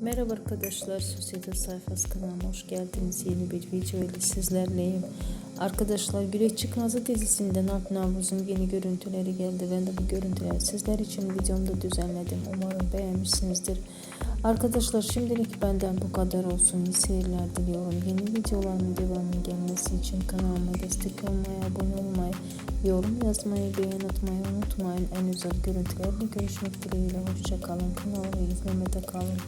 Merhaba arkadaşlar, Sosyete Sayfası kanalıma hoş geldiniz. Yeni bir video ile sizlerleyim. Arkadaşlar Güreş Çıkmazı dizisinden Alp Navruz'un yeni görüntüleri geldi. Ben de bu görüntüleri sizler için videomda düzenledim. Umarım beğenmişsinizdir. Arkadaşlar şimdilik benden bu kadar olsun. İyi seyirler diliyorum. Yeni videoların devamı gelmesi için kanalıma destek olmayı, abone olmayı, yorum yazmayı, beğen atmayı unutmayın. En güzel görüntülerle görüşmek dileğiyle. Hoşçakalın. kanalıma izlemede kalın.